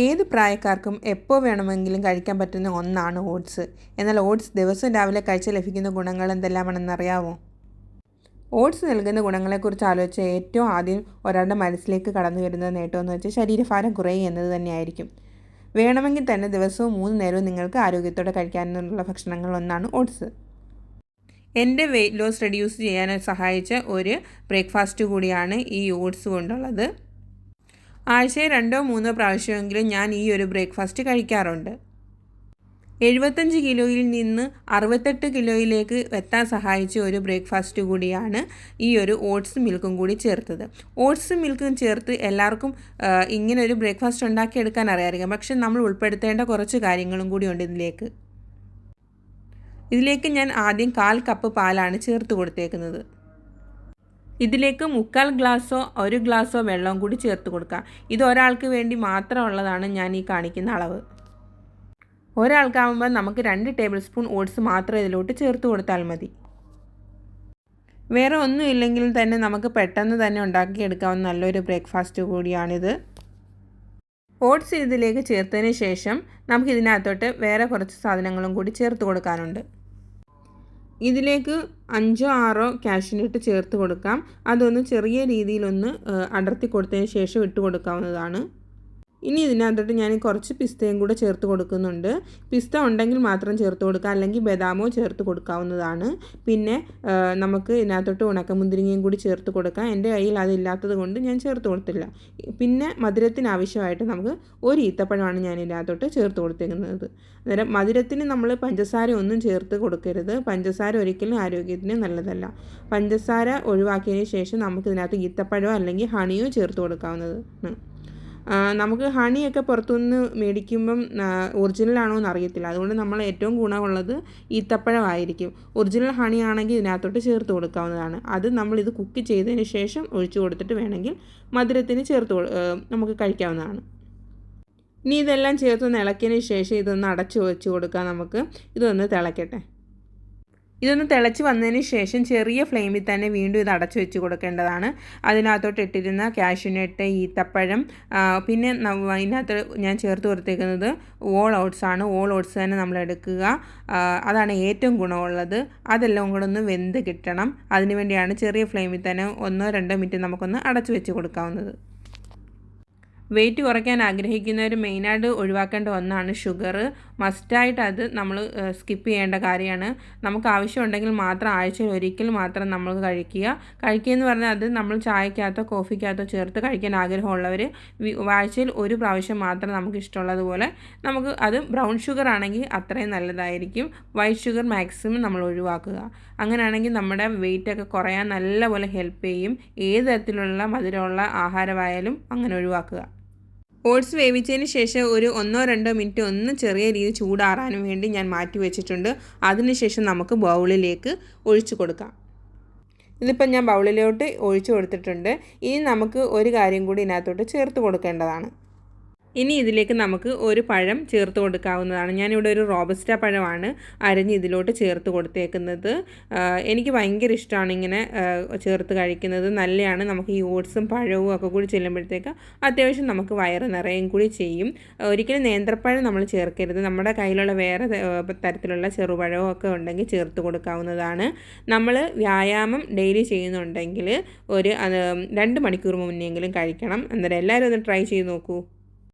ഏത് പ്രായക്കാർക്കും എപ്പോൾ വേണമെങ്കിലും കഴിക്കാൻ പറ്റുന്ന ഒന്നാണ് ഓട്സ്. എന്നാൽ ഓട്സ് ദിവസവും രാവിലെ കഴിച്ച് ലഭിക്കുന്ന ഗുണങ്ങൾ എന്തെല്ലാമാണെന്ന് അറിയാമോ ഓട്സ് നൽകുന്ന ഗുണങ്ങളെക്കുറിച്ച് ആലോചിച്ച ഏറ്റവും ആദ്യം ഒരാളുടെ മനസ്സിലേക്ക് കടന്നു വരുന്ന നേട്ടമെന്ന് വെച്ചാൽ ശരീരഭാരം കുറയുക എന്നത് തന്നെയായിരിക്കും. വേണമെങ്കിൽ തന്നെ ദിവസവും മൂന്ന് നേരവും നിങ്ങൾക്ക് ആരോഗ്യത്തോടെ കഴിക്കാനുള്ള ഭക്ഷണങ്ങളൊന്നാണ് ഓട്സ്. എന്റെ വെയിറ്റ് ലോസ് റെഡ്യൂസ് ചെയ്യാൻ സഹായിച്ച ഒരു ബ്രേക്ക്ഫാസ്റ്റ് കൂടിയാണ് ഈ ഓട്സ് കൊണ്ടുള്ളത്. ആഴ്ചയിൽ രണ്ടോ മൂന്നോ പ്രാവശ്യമെങ്കിലും ഞാൻ ഈ ഒരു ബ്രേക്ക്ഫാസ്റ്റ് കഴിക്കാറുണ്ട്. എഴുപത്തഞ്ച് കിലോയിൽ നിന്ന് അറുപത്തെട്ട് കിലോയിലേക്ക് എത്താൻ സഹായിച്ച ഒരു ബ്രേക്ക്ഫാസ്റ്റ് കൂടിയാണ് ഈ ഒരു ഓട്സ് മിൽക്കും കൂടി ചേർത്തത്. ഓട്സ് മിൽക്കും ചേർത്ത് എല്ലാവർക്കും ഇങ്ങനെ ഒരു ബ്രേക്ക്ഫാസ്റ്റ് ഉണ്ടാക്കിയെടുക്കാൻ അറിയാമായിരിക്കും. പക്ഷെ നമ്മൾ ഉൾപ്പെടുത്തേണ്ട കുറച്ച് കാര്യങ്ങളും കൂടി ഉണ്ട് ഇതിലേക്ക്. ഇതിലേക്ക് ഞാൻ ആദ്യം കാൽ കപ്പ് പാലാണ് ചേർത്ത് കൊടുത്തേക്കുന്നത്. ഇതിലേക്ക് മുക്കാൽ ഗ്ലാസ്സോ ഒരു ഗ്ലാസ്സോ വെള്ളവും കൂടി ചേർത്ത് കൊടുക്കുക. ഇത് ഒരാൾക്ക് വേണ്ടി മാത്രമുള്ളതാണ് ഞാൻ ഈ കാണിക്കുന്ന അളവ്. ഒരാൾക്കാവുമ്പോൾ നമുക്ക് രണ്ട് ടേബിൾ സ്പൂൺ ഓട്സ് മാത്രം ഇതിലോട്ട് ചേർത്ത് കൊടുത്താൽ മതി. വേറെ ഒന്നും ഇല്ലെങ്കിലും തന്നെ നമുക്ക് പെട്ടെന്ന് തന്നെ ഉണ്ടാക്കിയെടുക്കാവുന്ന നല്ലൊരു ബ്രേക്ക്ഫാസ്റ്റ് കൂടിയാണിത്. ഓട്സ് ഇതിലേക്ക് ചേർത്തതിന് ശേഷം നമുക്ക് ഇതിനകത്തോട്ട് വേറെ കുറച്ച് സാധനങ്ങളും കൂടി ചേർത്ത് കൊടുക്കാനുണ്ട്. ഇതിലേക്ക് അഞ്ചോ ആറോ കാഷ്യൂനട്ട് ചേർത്ത് കൊടുക്കാം. അതൊന്ന് ചെറിയ രീതിയിലൊന്ന് അടർത്തി കൊടുത്തതിന് ശേഷം ഇട്ട് കൊടുക്കാവുന്നതാണ്. ഇനി ഇതിനകത്തോട്ട് ഞാൻ കുറച്ച് പിസ്തയും കൂടെ ചേർത്ത് കൊടുക്കുന്നുണ്ട്. പിസ്ത ഉണ്ടെങ്കിൽ മാത്രം ചേർത്ത് കൊടുക്കുക. അല്ലെങ്കിൽ ബദാമോ ചേർത്ത് കൊടുക്കാവുന്നതാണ്. പിന്നെ നമുക്ക് ഇതിനകത്തോട്ട് ഉണക്കമുന്തിരിങ്ങയും കൂടി ചേർത്ത് കൊടുക്കാം. എന്റെ കയ്യിൽ അതില്ലാത്തത് കൊണ്ട് ഞാൻ ചേർത്ത് കൊടുത്തില്ല. പിന്നെ മധുരത്തിന് ആവശ്യമായിട്ട് നമുക്ക് ഒരു ഈത്തപ്പഴമാണ് ഞാൻ ഇതിനകത്തോട്ട് ചേർത്ത് കൊടുത്തേക്കുന്നത്. അന്നേരം മധുരത്തിന് നമ്മൾ പഞ്ചസാര ഒന്നും ചേർത്ത് കൊടുക്കരുത്. പഞ്ചസാര ഒരിക്കലും ആരോഗ്യത്തിന് നല്ലതല്ല. പഞ്ചസാര ഒഴിവാക്കിയതിന് ശേഷം നമുക്ക് ഇതിനകത്ത് ഈത്തപ്പഴമോ അല്ലെങ്കിൽ ഹണിയോ ചേർത്ത് കൊടുക്കാവുന്നതാണ്. നമുക്ക് ഹണിയൊക്കെ പുറത്തുനിന്ന് മേടിക്കുമ്പം ഒറിജിനലാണോ എന്ന് അറിയത്തില്ല അതുകൊണ്ട് നമ്മൾ ഏറ്റവും ഗുണമുള്ളത് ഈത്തപ്പഴമായിരിക്കും. ഒറിജിനൽ ഹണി ആണെങ്കിൽ ഇതിനകത്തോട്ട് ചേർത്ത് കൊടുക്കാവുന്നതാണ്. അത് നമ്മൾ ഇത് കുക്ക് ചെയ്തതിന് ശേഷം ഒഴിച്ചു കൊടുത്തിട്ട് വേണമെങ്കിൽ മധുരത്തിന് ചേർത്ത് നമുക്ക് കഴിക്കാവുന്നതാണ്. ഇനി ഇതെല്ലാം ചേർത്ത് ഇളക്കിയതിന് ശേഷം ഇതൊന്ന് അടച്ചു വെച്ച് കൊടുക്കാം നമുക്ക്. ഇതൊന്ന് തിളക്കട്ടെ. ഇതൊന്ന് തിളച്ച് വന്നതിന് ശേഷം ചെറിയ ഫ്ലെയിമിൽ തന്നെ വീണ്ടും ഇത് അടച്ചു വെച്ച് കൊടുക്കേണ്ടതാണ്. അതിനകത്തോട്ട് ഇട്ടിരുന്ന കാഷ്യൂനട്ട് ഈത്തപ്പഴം പിന്നെ അതിനകത്ത് ഞാൻ ചേർത്ത് കൊടുത്തേക്കുന്നത് ഓൾ ഓട്സ് ആണ്. ഓൾ ഓട്സ് തന്നെ നമ്മൾ എടുക്കുക. അതാണ് ഏറ്റവും ഗുണമുള്ളത്. അതെല്ലാം കൂടെ ഒന്ന് വെന്ത് കിട്ടണം. അതിനുവേണ്ടിയാണ് ചെറിയ ഫ്ലെയിമിൽ തന്നെ ഒന്നോ രണ്ടോ മിനിറ്റ് നമുക്കൊന്ന് അടച്ചു വെച്ച് കൊടുക്കാവുന്നത്. വെയിറ്റ് കുറയ്ക്കാൻ ആഗ്രഹിക്കുന്നവർ മെയിനായിട്ട് ഒഴിവാക്കേണ്ട ഒന്നാണ് ഷുഗർ മസ്റ്റായിട്ട് അത് നമ്മൾ സ്കിപ്പ് ചെയ്യേണ്ട കാര്യമാണ്. നമുക്ക് ആവശ്യമുണ്ടെങ്കിൽ മാത്രം ആഴ്ചയിൽ ഒരിക്കൽ മാത്രം നമ്മൾ കഴിക്കുക. കഴിക്കുക എന്ന് പറഞ്ഞാൽ അത് നമ്മൾ ചായക്കകത്തോ കോഫിക്കകത്തോ ചേർത്ത് കഴിക്കാൻ ആഗ്രഹമുള്ളവർ ആഴ്ചയിൽ ഒരു പ്രാവശ്യം മാത്രം നമുക്ക് ഇഷ്ടമുള്ളതുപോലെ നമുക്ക് അത് ബ്രൗൺ ഷുഗർ ആണെങ്കിൽ അത്രയും നല്ലതായിരിക്കും. വൈറ്റ് ഷുഗർ മാക്സിമം നമ്മൾ ഒഴിവാക്കുക. അങ്ങനെയാണെങ്കിൽ നമ്മുടെ വെയിറ്റൊക്കെ കുറയാൻ നല്ലപോലെ ഹെൽപ്പ് ചെയ്യും. ഏത് തരത്തിലുള്ള മധുരമുള്ള ആഹാരമായാലും അങ്ങനെ ഒഴിവാക്കുക. ഓട്സ് വേവിച്ചതിന് ശേഷം ഒരു ഒന്നോ രണ്ടോ മിനിറ്റ് ഒന്ന് ചെറിയ രീതിയിൽ ചൂടാറാനും വേണ്ടി ഞാൻ മാറ്റി വെച്ചിട്ടുണ്ട്. അതിനുശേഷം നമുക്ക് ബൗളിലേക്ക് ഒഴിച്ചു കൊടുക്കാം. ഇതിപ്പം ഞാൻ ബൗളിലോട്ട് ഒഴിച്ചു കൊടുത്തിട്ടുണ്ട്. ഇനി നമുക്ക് ഒരു കാര്യം കൂടി ഇതിനകത്തോട്ട് ചേർത്ത് കൊടുക്കേണ്ടതാണ്. ഇനി ഇതിലേക്ക് നമുക്ക് ഒരു പഴം ചേർത്ത് കൊടുക്കാവുന്നതാണ്. ഞാനിവിടെ ഒരു റോബസ്റ്റ പഴമാണ് അരഞ്ഞ് ഇതിലോട്ട് ചേർത്ത് കൊടുത്തേക്കുന്നത്. എനിക്ക് ഭയങ്കര ഇഷ്ടമാണ് ഇങ്ങനെ ചേർത്ത് കഴിക്കുന്നത്. നല്ലതാണ് നമുക്ക് ഈ ഓട്സും പഴവും ഒക്കെ കൂടി ചെല്ലുമ്പോഴത്തേക്ക് അത്യാവശ്യം നമുക്ക് വയറ് നിറയും കൂടി ചെയ്യും. ഒരിക്കലും നേന്ത്രപ്പഴം നമ്മൾ ചേർക്കരുത്. നമ്മുടെ കയ്യിലുള്ള വേറെ തരത്തിലുള്ള ചെറുപഴവും ഒക്കെ ഉണ്ടെങ്കിൽ ചേർത്ത് കൊടുക്കാവുന്നതാണ്. നമ്മൾ വ്യായാമം ഡെയിലി ചെയ്യുന്നുണ്ടെങ്കിൽ ഒരു രണ്ട് മണിക്കൂർ മുന്നെങ്കിലും കഴിക്കണം. അന്നേരം എല്ലാവരും ഒന്ന് ട്രൈ ചെയ്ത് നോക്കൂ.